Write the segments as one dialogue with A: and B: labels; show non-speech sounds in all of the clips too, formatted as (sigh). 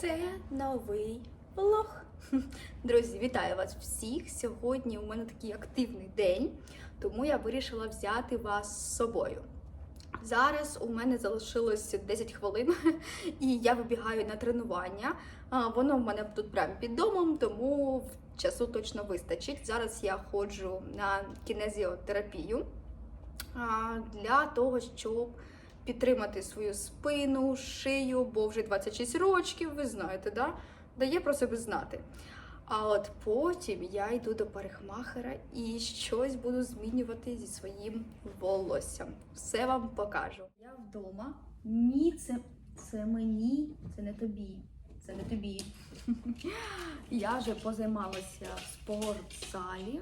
A: Це новий влог. (laughs) Друзі, вітаю вас всіх! Сьогодні у мене такий активний день, тому я вирішила взяти вас з собою. Зараз у мене залишилось 10 хвилин, (laughs) і я вибігаю на тренування. Воно в мене тут прямо під домом, тому часу точно вистачить. Зараз я ходжу на кінезіотерапію для того, щоб підтримати свою спину, шию, бо вже 26 років, ви знаєте, да? дає про себе знати. А от потім я йду до парикмахера і щось буду змінювати зі своїм волоссям. Все вам покажу. Я вдома. Ні, це, це мені, це не тобі. Це не тобі. (laughs) Я вже позаймалася в спортзалі.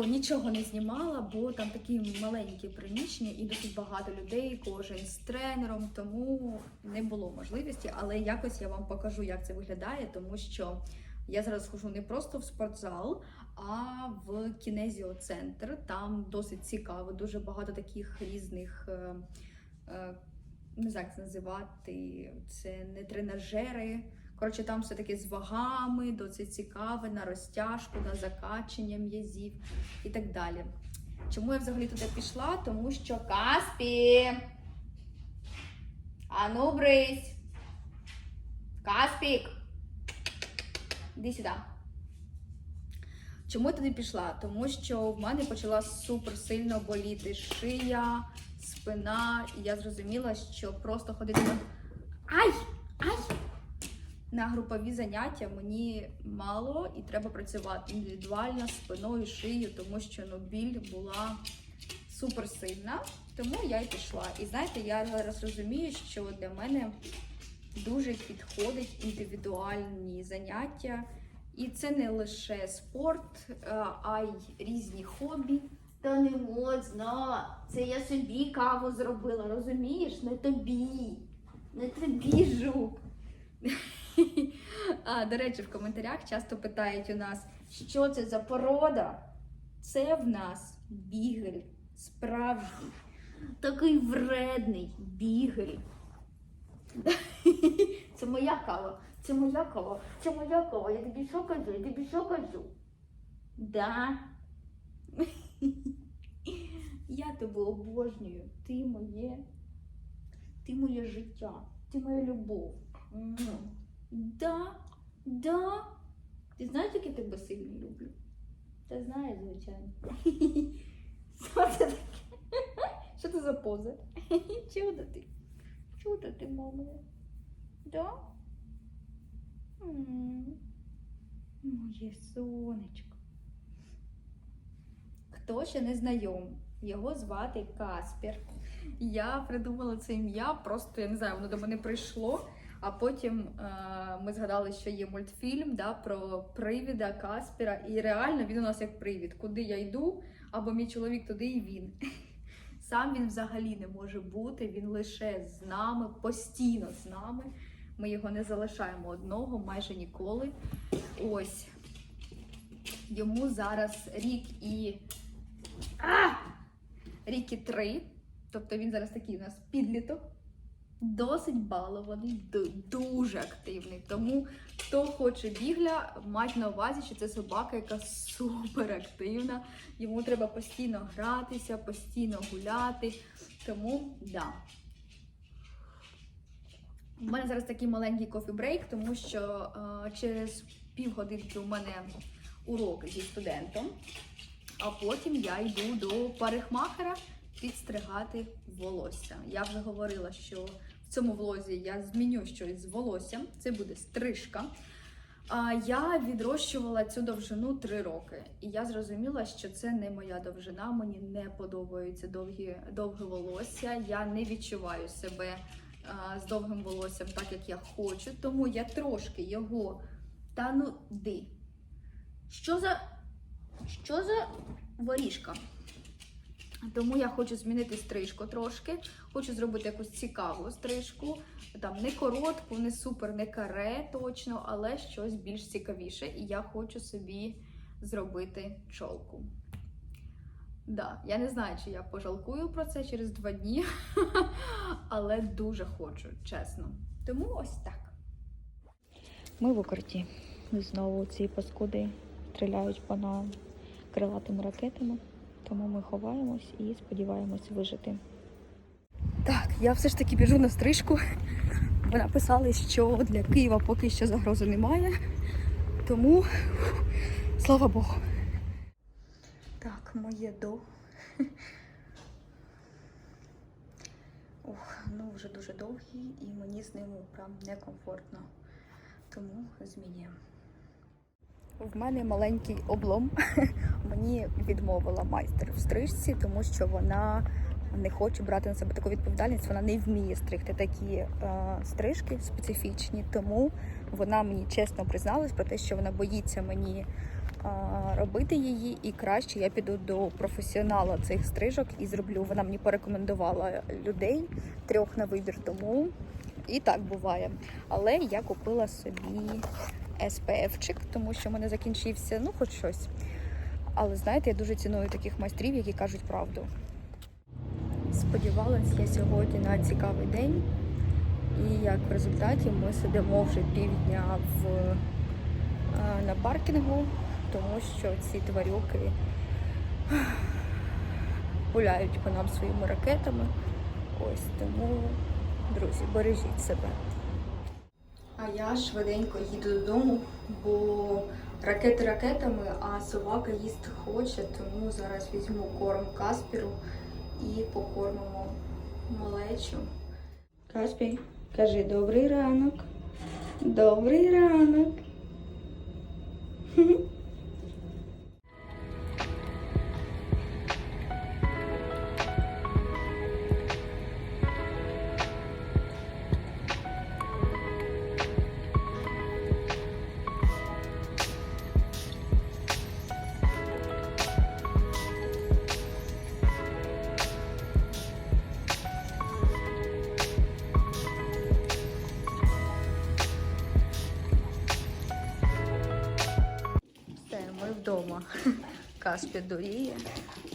A: Нічого не знімала, бо там такі маленькі приміщення і досить багато людей, кожен з тренером, тому не було можливості. Але якось я вам покажу, як це виглядає, тому що я зараз хожу не просто в спортзал, а в кінезіоцентр. Там досить цікаво, дуже багато таких різних. е, е, Не знаю, як це називати, це не тренажери. Коротше, там все таки з вагами, досить цікаве, на розтяжку, на закачення м'язів і так далі. Чому я взагалі туди пішла? Тому що Каспі! Ану, брись! Каспік! Іди сюди. Чому я туди пішла? Тому що в мене почала супер сильно боліти шия, спина, і я зрозуміла, що просто ходити. Ай! На групові заняття мені мало і треба працювати індивідуально спиною, шиєю, тому що ну, біль була супер сильна. Тому я й пішла. І знаєте, я зараз розумію, що для мене дуже підходить індивідуальні заняття. І це не лише спорт, е, а й різні хобі.
B: Та не можна. Це я собі каву зробила, розумієш? Не тобі. Не тобі, жук.
A: А, до речі, в коментарях часто питають у нас, що це за порода. Це в нас бігель, справжній.
B: Такий вредний бігель. Це моя кава. Це моя кава. Це моя кава. Я тобі що кажу? Я тобі що кажу? Да.
A: Я тебе обожнюю. Ти моє, ти моє життя, ти моя любов. Да, да. Ти знаєш, як я тебе сильно люблю?
B: Та знаєш, звичайно. (laughs)
A: Що це таке? (laughs) Що це за поза? (laughs) Чудо ти? Чудо ти, мама? Да? Моє сонечко. Хто ще не знайом? Його звати Каспер. Я придумала це ім'я, просто я не знаю, воно до мене прийшло. А потім е, ми згадали, що є мультфільм да, про привіда Каспера. І реально він у нас як привід. Куди я йду, або мій чоловік туди і він. (laughs) Сам він взагалі не може бути, він лише з нами, постійно з нами. Ми його не залишаємо одного майже ніколи. Ось йому зараз рік і. А! Рік і три. Тобто він зараз такий у нас підліток. Досить балований, дуже активний. Тому хто хоче бігля, мать на увазі, що це собака, яка супер активна. Йому треба постійно гратися, постійно гуляти. Тому да. У мене зараз такий маленький кофі-брейк, тому що е, через півгодинки у мене урок зі студентом, а потім я йду до парикмахера підстригати волосся. Я вже говорила, що цьому влозі я зміню щось з волоссям. Це буде стрижка. А я відрощувала цю довжину 3 роки, і я зрозуміла, що це не моя довжина. Мені не подобаються довгі довге волосся. Я не відчуваю себе з довгим волоссям так, як я хочу. Тому я трошки його та ну ди. Що за що за воріжка? Тому я хочу змінити стрижку трошки. Хочу зробити якусь цікаву стрижку. Там не коротку, не супер, не каре точно, але щось більш цікавіше. І я хочу собі зробити чолку. Да, я не знаю, чи я пожалкую про це через два дні, (laughs) але дуже хочу, чесно. Тому ось так.
C: Ми в укритті. Знову ці паскуди стріляють по нам крилатими ракетами, тому ми ховаємось і сподіваємось вижити.
A: Так, я все ж таки біжу на стрижку. Ви написали, що для Києва поки що загрози немає. Тому слава Богу. Так, моє до. Ох, ну вже дуже довгий і мені з ним прям некомфортно. Тому змінюємо. В мене маленький облом. (laughs) Мені відмовила майстер в стрижці, тому що вона не хоче брати на себе таку відповідальність. Вона не вміє стригти такі е, стрижки специфічні. Тому вона мені чесно призналась про те, що вона боїться мені е, робити її, і краще я піду до професіонала цих стрижок і зроблю. Вона мені порекомендувала людей трьох на вибір, тому і так буває. Але я купила собі SPF-чик, тому що в мене закінчився, ну, хоч щось. Але знаєте, я дуже ціную таких майстрів, які кажуть правду. Сподівалась я сьогодні на цікавий день, і як в результаті ми сидимо вже півдня в, на паркінгу, тому що ці тварюки пуляють по нам своїми ракетами. Ось тому, друзі, бережіть себе. А я швиденько їду додому, бо ракети ракетами, а собака їсти хоче, тому зараз візьму корм Каспіру і покормимо малечу. Каспі, кажи добрий ранок. Добрий ранок. Каспі дуріє.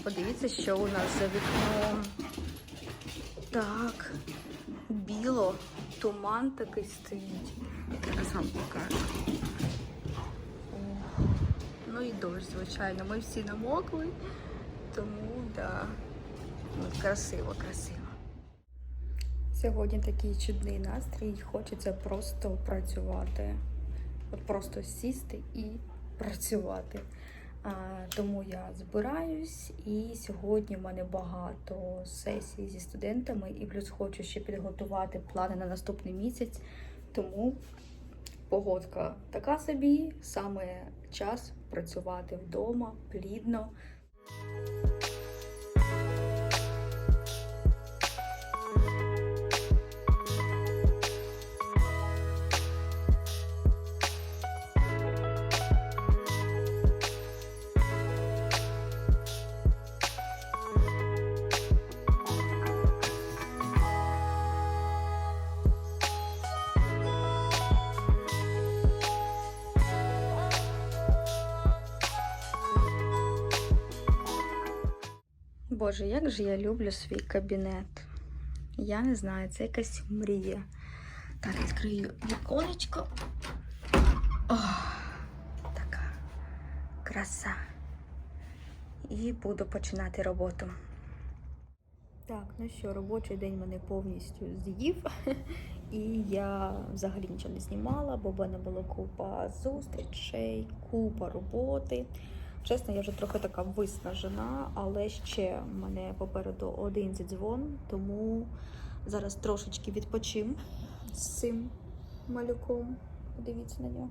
A: Подивіться, що у нас за вікном. Так, біло, туман такий стоїть. Зараз вам покажу. Ну і дощ, звичайно. Ми всі намокли, тому да, ну, красиво, красиво. Сьогодні такий чудний настрій, хочеться просто працювати. От просто сісти і працювати. Тому я збираюсь, і сьогодні в мене багато сесій зі студентами, і плюс хочу ще підготувати плани на наступний місяць. Тому погодка така собі, саме час працювати вдома плідно. Боже, як же я люблю свій кабінет. Я не знаю, це якась мрія. Так, відкрию віконечко. Ох, така краса. І буду починати роботу. Так, ну що, робочий день мене повністю з'їв. (laughs) І я взагалі нічого не знімала, бо в мене було купа зустрічей, купа роботи. Чесно, я вже трохи така виснажена, але ще в мене попереду один зідзвон, тому зараз трошечки відпочим з цим малюком. Подивіться на нього.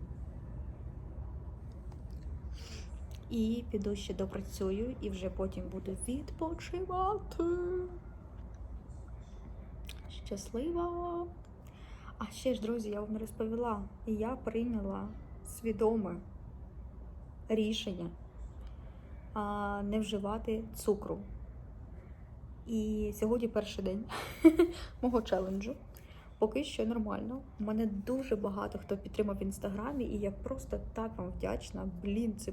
A: І піду ще допрацюю, і вже потім буду відпочивати. Щаслива! А ще ж, друзі, я вам розповіла. Я прийняла свідоме рішення не вживати цукру. І сьогодні перший день (laughs) мого челенджу. Поки що нормально. У мене дуже багато хто підтримав в інстаграмі, і я просто так вам вдячна. Блін, це,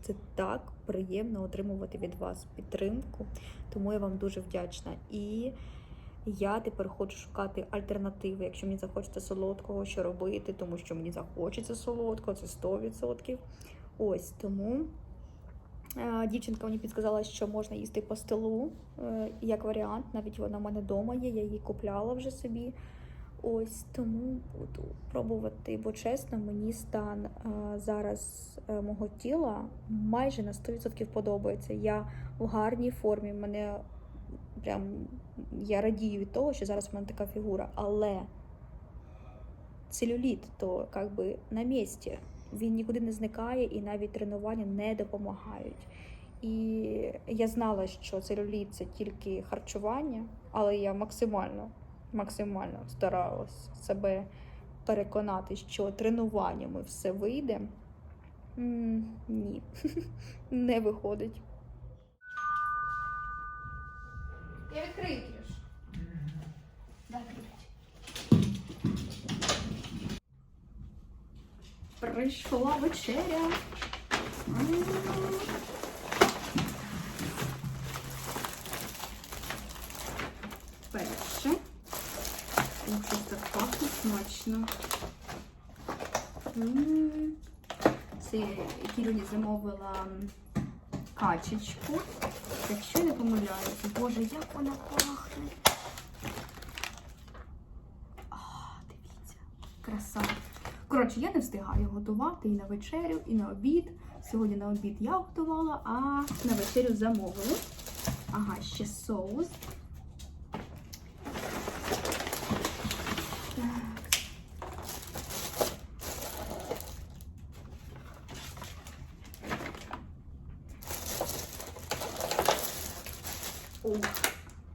A: це так приємно отримувати від вас підтримку. Тому я вам дуже вдячна. І
C: Я тепер хочу шукати альтернативи, якщо мені захочеться солодкого, що робити, тому що мені захочеться солодкого, це 100%. Ось тому дівчинка мені підказала, що можна їсти по столу, е, як варіант. Навіть вона в мене вдома є, я її купляла вже собі. Ось тому буду пробувати, бо чесно, мені стан е, зараз е, мого тіла майже на 100% подобається. Я в гарній формі. Мене прям я радію від того, що зараз в мене така фігура, але целюліт то як би на місці. Він нікуди не зникає і навіть тренування не допомагають. І я знала, що целюліт це тільки харчування, але я максимально, максимально старалась себе переконати, що тренуваннями все вийде. М, Ні, (laughs) не виходить.
A: Я відкрию, Прийшла вечеря. Перше. Щось так пахне смачно. Це Кіруні замовила качечку. Якщо не помиляюся, боже, як вона пахне. Дивіться, краса. Коротше, я не встигаю готувати і на вечерю, і на обід. Сьогодні на обід я готувала, а на вечерю замовили. Ага, ще соус.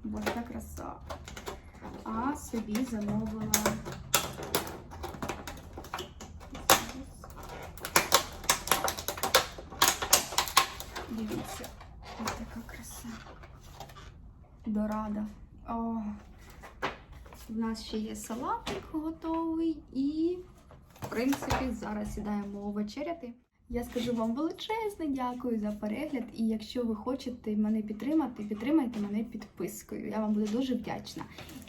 A: Боже, яка краса. А собі замовила. Така краса. Дорада. О, у нас ще є салатик готовий і, в принципі, зараз сідаємо вечеряти. Я скажу вам величезне дякую за перегляд. І якщо ви хочете мене підтримати, підтримайте мене підпискою. Я вам буду дуже вдячна.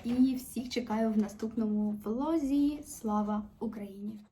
A: І всіх чекаю в наступному влозі. Слава Україні!